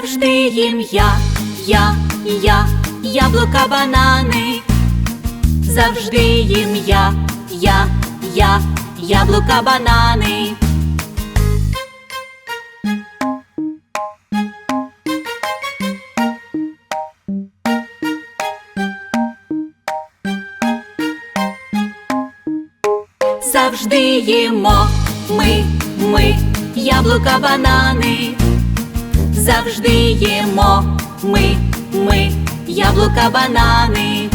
завжди їм я, я, я, яблука, банани, завжди їм я, я, я, яблука, банани. Завжди їмо ми, ми, яблука, банани завжди їмо ми, ми, яблука, банани.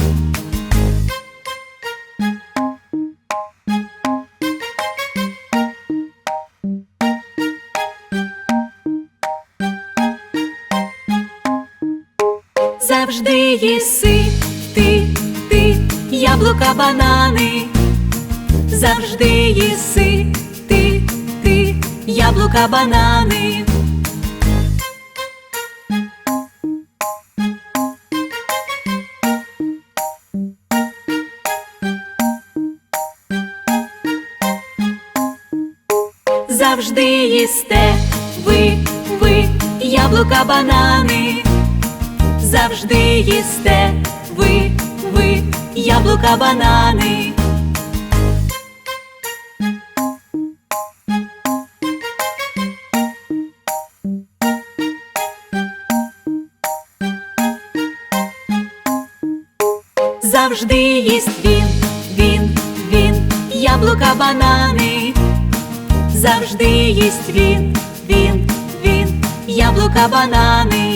Завжди їси ти, ти, яблука, банани, завжди їси ти, ти, яблука, банани. Де, ви, ви, яблука, банани, завжди їсте, ви, ви, яблука, банани. Завжди їсть він, він, він, яблука, банани завжди їсть він, він, він, яблука, банани.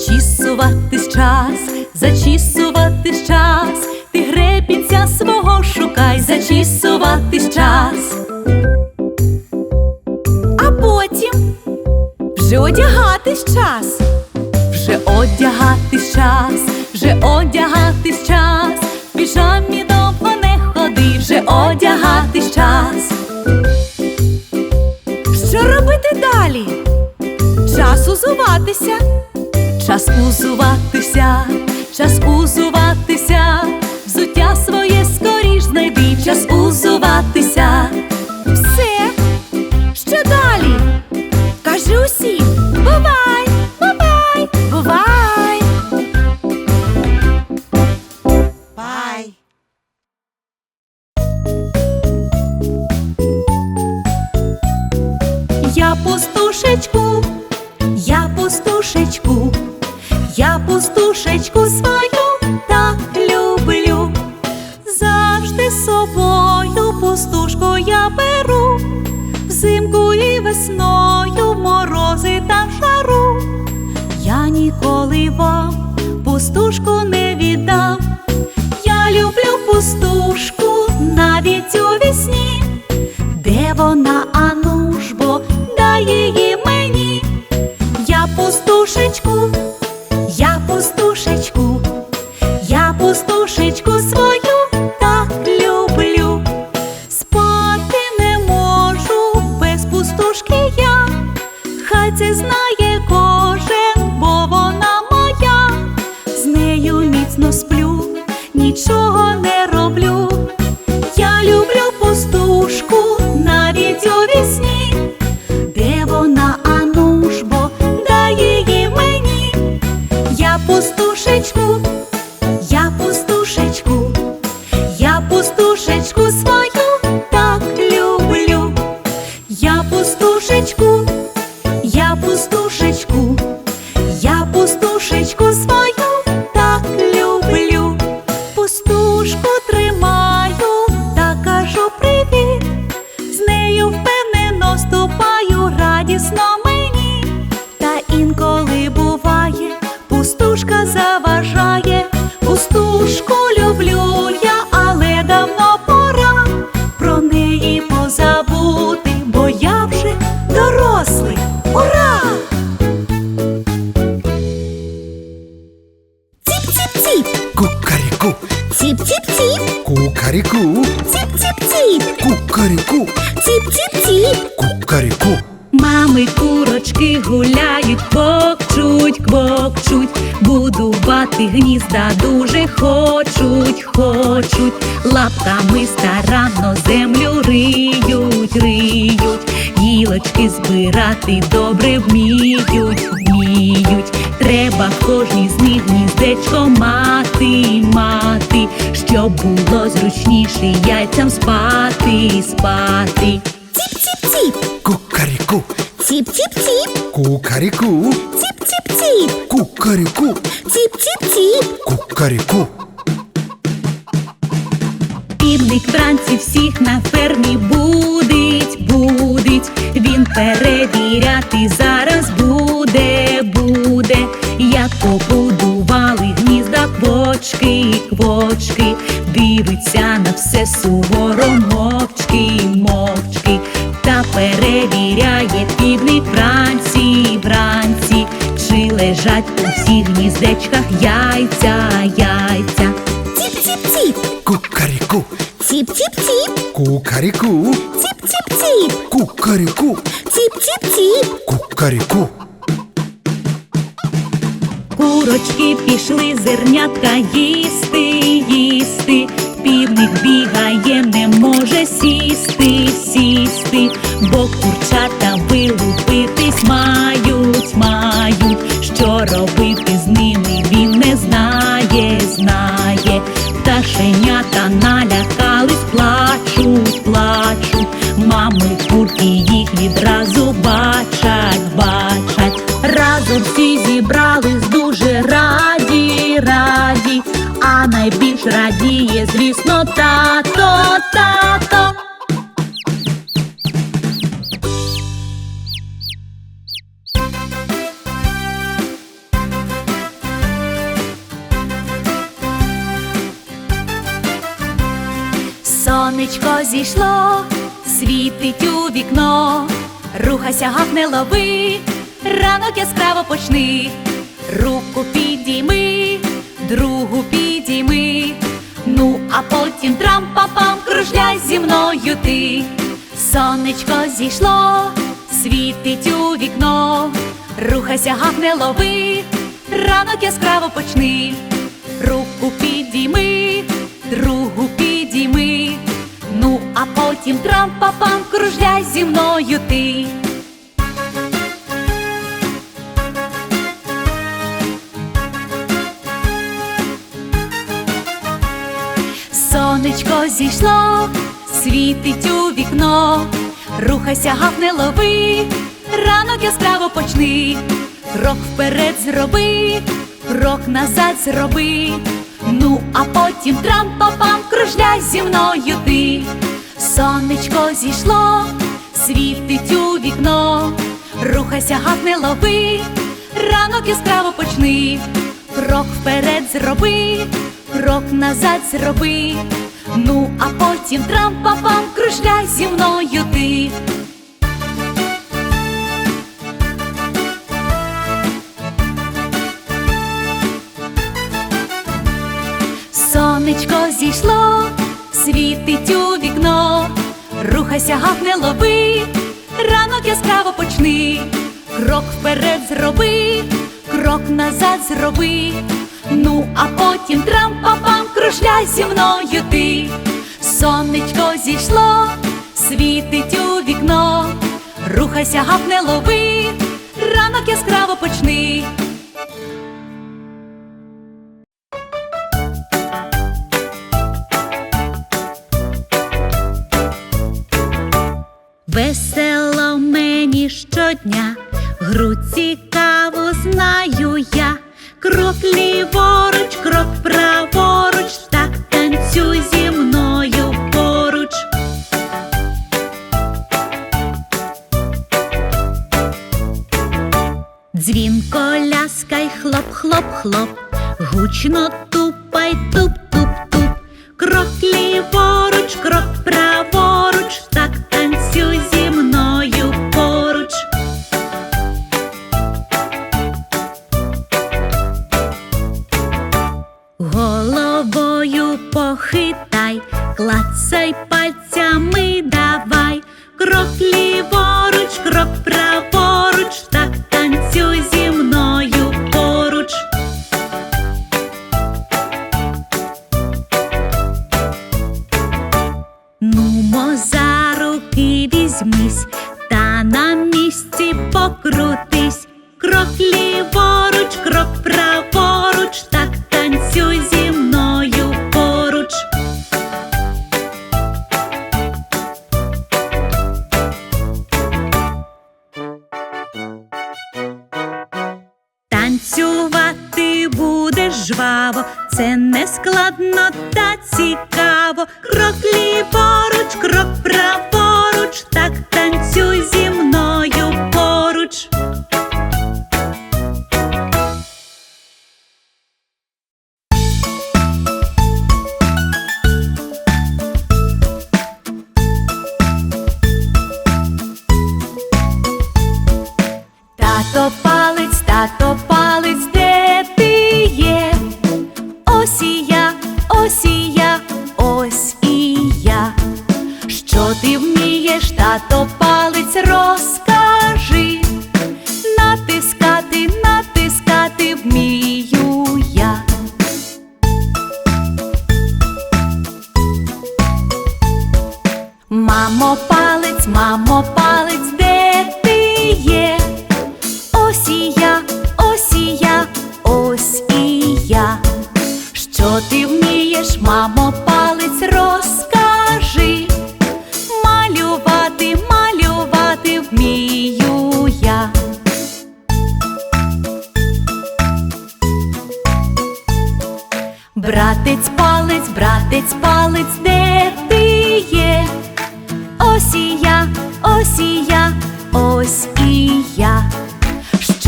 Зачісуватись час. Зачісуватись час, ти гребінця свого шукай, зачісуватись час. А потім вже одягатись час. Вже одягатись час, вже одягатись час, в піжамі довго не ходи, вже одягатись час. Що робити далі? Час узуватися. Час узуватися, час узуватися, взуття своє скоріш знайди, час узуватися. Пустушечку, я пустушечку свою квокчуть, квокчуть, будувати гнізда дуже хочуть, хочуть, лапками старанно землю риють, риють, гілочки збирати добре вміють, вміють. Треба в кожній з них гніздечко мати, мати, щоб було зручніше яйцям спати, спати. Ціп-ціп-ціп. Кукареку, Ціп-ціп-ціп. кукареку, Ціп-ціп-ціп. кукареку, Ціп-ціп-ціп. кукареку. Півник вранці всіх на фермі будить, будить. Він перевіряти зараз буде, буде. Як побудували гнізда квочки, квочки. Дивиться на все суворо мовчки. Лежать у всіх гніздечках яйця, яйця. Ціп-ціп-ціп. Кукареку, Ціп-ціп-ціп. кукареку, Ціп-ціп-ціп. кукареку, Ціп-ціп-ціп. кукареку. Курочки пішли зернятка їсти, їсти. Півник бігає, не може сісти, сісти, бо курчата а потім трам-па-пам кружляй зі мною ти. Сонечко зійшло, світить у вікно, рухайся, гав не лови, ранок яскраво почни, руку підійми, другу підійми, ну а потім трам-па-пам кружляй зі мною ти. Сонечко зійшло, світить у вікно, рухайся, гав не лови, ранок яскраво почни, крок вперед зроби, крок назад зроби, ну а потім трам-па-пам кружляй зі мною ти. Сонечко зійшло, світить у вікно, рухайся, гав не лови, ранок яскраво почни, крок вперед зроби, крок назад зроби, ну а потім трам-па-пам кружляй зі мною ти. Сонечко зійшло, світить у вікно, рухайся, гав не лови, ранок яскраво почни, крок вперед зроби, крок назад зроби, ну а потім трам-па-пам кружляй зі мною ти. Сонечко зійшло, світить у вікно, рухайся, гав не лови, ранок яскраво почни. Весело мені щодня, Танцювати будеш жваво, це не складно та цікаво. Крок ліворуч, крок праворуч, так танцюй зі мною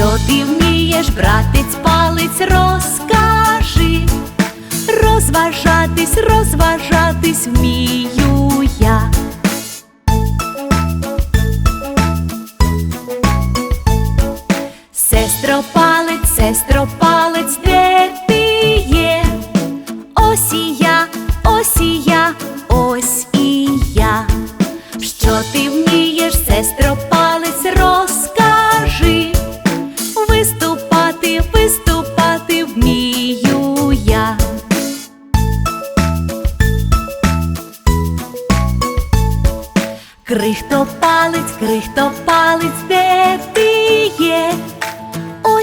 Що ти вмієш, братець палець, розкажи. розважатись, розважатись вмію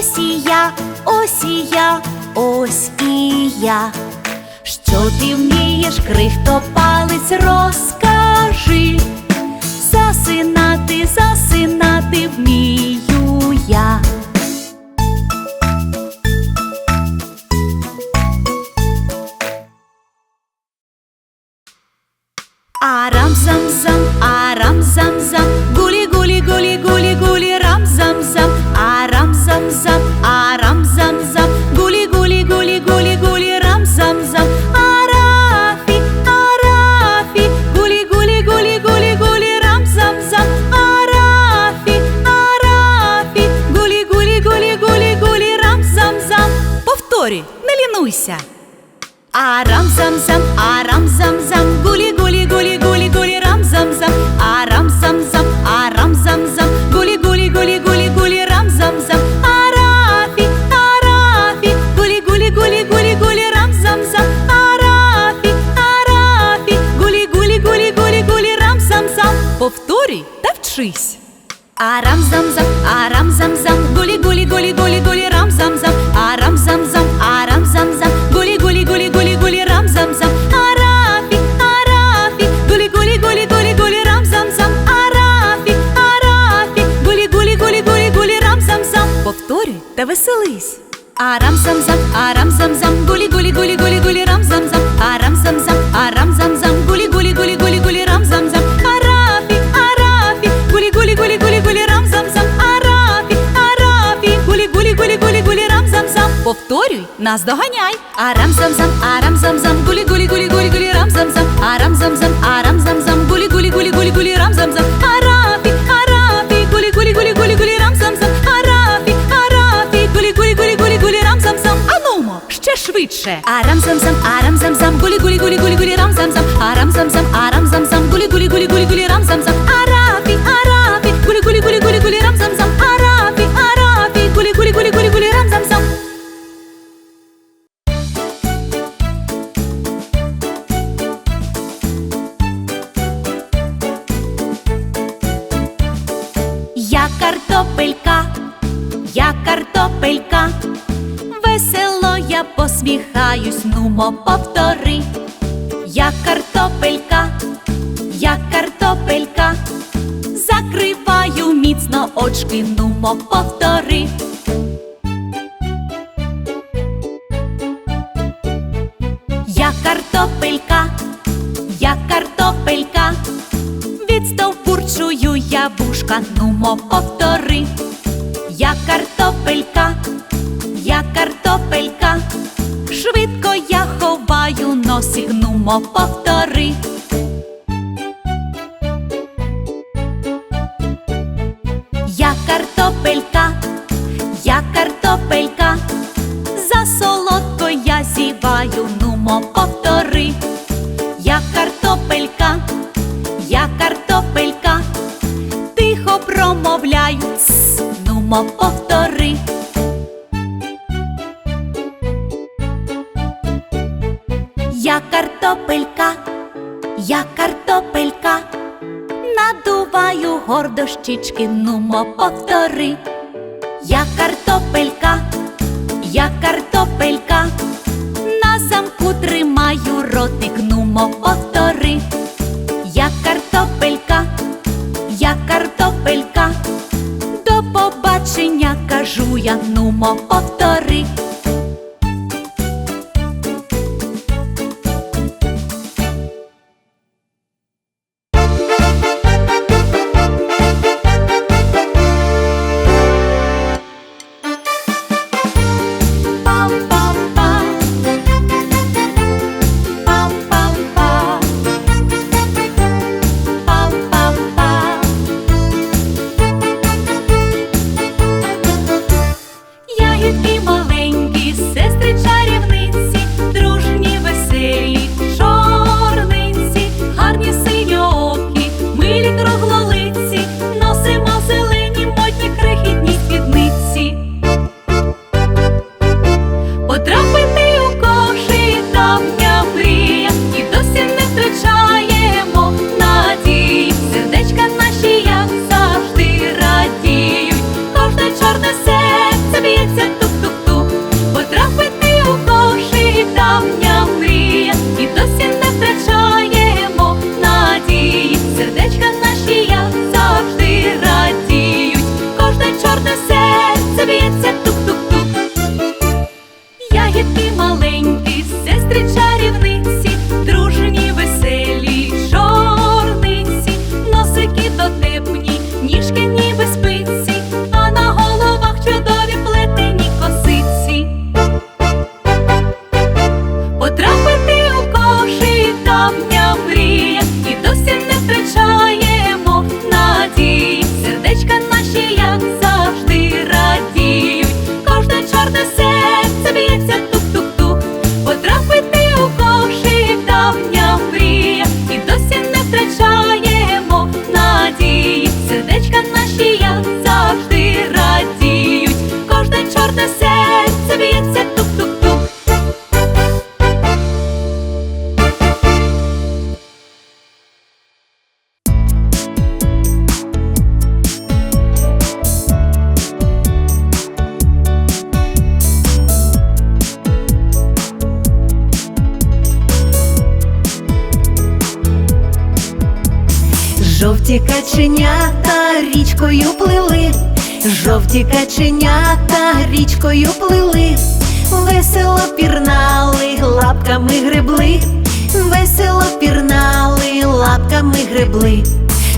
Ось і я, ось і я, ось і я. Що ти вмієш, крихто палець, розкажи. Засинати, засинати вмію я. Арам зам зам, гулі гулі гулі гулі гулі рам зам зам, арафі, арафі, гулі гулі гулі гулі гулі рам зам зам, арафі, арафі, гулі гулі гулі гулі гулі рам зам зам. Повторюй та вчись. Арам зам зам, арам веселись. Арам зам зам, арам зам зам, гулі гулі гулі гулі гулі рам зам зам, арам зам зам, арам зам зам, гулі гулі гулі гулі гулі рам зам зам, арафі, арафі, гулі гулі гулі гулі гулі рам зам зам, арафі, арафі, гулі гулі гулі гулі гулі рам зам зам. Повторюй, нас доганяй. Арам зам зам, арам зам зам, гулі гулі гулі гулі гулі рам зам зам, арам зам, зам швидше. Арам зам я посміхаюсь, нумо повтори. Я картопелька, я картопелька, закриваю міцно очки, нумо повтори. Я картопелька, я картопелька, відстовбурчую я вушка, нумо повтори. Я картопелька, я картопелька, ховаю повтори. Я картопелька, я картопелька, за солодко я зіваю, нумо повтори. Я картопелька, я картопелька, тихо промовляю, «Тс», нумо повтори. Гордо щічки, нумо повтори. Я картопелька, я картопелька, на замку тримаю ротик, нумо повтори. Я картопелька, я картопелька, до побачення кажу я, нумо повтори. Жовті каченята річкою плили, жовті каченята річкою плили, весело пірнали, лапками гребли, весело пірнали, лапками гребли.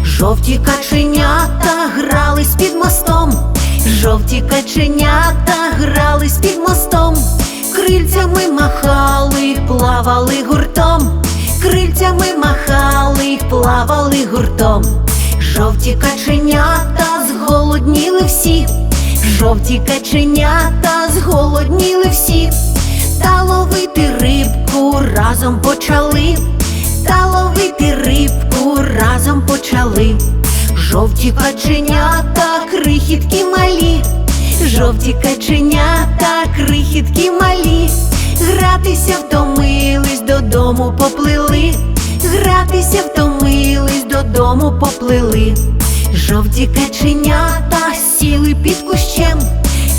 Жовті каченята грались під мостом, жовті каченята грались під мостом, крильцями махали, плавали гуртом, крильцями махали, плавали гуртом. Жовті каченята зголодніли всі, жовті каченята зголодніли всі, та ловити рибку разом почали, та ловити рибку разом почали. Жовті каченята, крихітки малі, жовті каченята, крихітки малі, гратися втомились, додому поплили, гратися втомились, додому поплили. Жовті каченята сіли під кущем,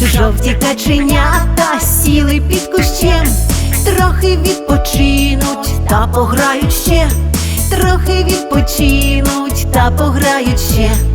жовті каченята сіли під кущем, трохи відпочинуть та пограють ще, трохи відпочинуть та пограють ще.